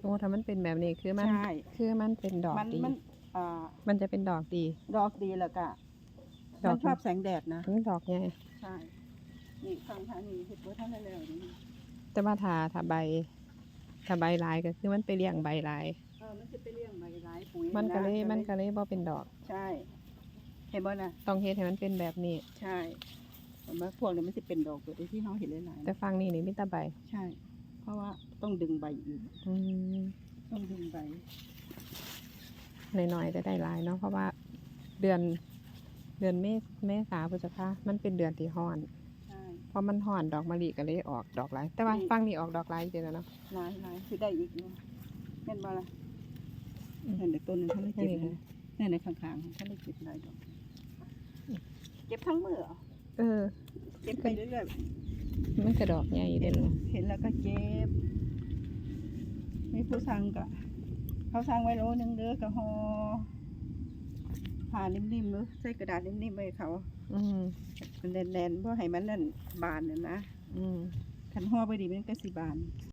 โอ้ถ้ามันเป็นแบบนี้คือมันใช่ คือมันเป็นดอกมันดีมันอ่ามันจะเป็นดอกดีดอกดีแล้วก็ดอกมันชอบแสงแดดนะ มันดอกไงใช่ นี่ฟังทางนี้เห็ดว่าท่านได้แล้วนี่แต่ว่าถ้าถ้าใบถ้าใบลายก็คือมันไปเลี้ยงใบลาย เออมันจะไปเลี้ยงใบร้ายปุ๋ยมันก็เลยะมันก็เลยบ่เป็นดอก ใช่ เห็นบ่น่ะต้องเฮ็ดให้มันเป็นแบบนี้ ใช่เห็นไหมพวกนี้มันจะเป็นดอกตัวที่เขาเห็นหลายๆแต่นะฟังนี่นี่มีแต่ใบ ใช่เพ ราะว่าต้องดึงใบอีก อืมต้องดึงใบ หน่อยๆจะได้หลายเนาะเพราะว่าเดือนเดือนเมษเมษาพฤษภามันเป็นเดือนที่ฮ้อน ใช่พอมันฮ้อนดอกมะลิก็เลยออกดอกหลาย แต่ว่านี่ ฟังนี่ออกดอกหลายจริงๆแล้วเนาะ หลายหลายคือได้อีกอยู่เห็นบ่ล่ะอืมเห็นแต่ต้นหนึงท่านได้เก็บนี่เลยนี่ในข้างๆท่านได้เก็บได้ดอกเก็บทั้งมือเหรอเออ เก็บไปเรื่อยๆ มันกระดอกใหญ่เห็เด่นนเห็นแล้วก็เจ็บมีผู้สั่งก็เขาสั่งไว้โลนึงเด้อก็ห่อผ่านิ่มๆเนอะใส่กระดาษนิ่มๆไว้ให้เขา อืมมันแน่นๆเพราะให้มันนั่นบานน่ะนะอืมคันห่อไปดีมันก็สิบาน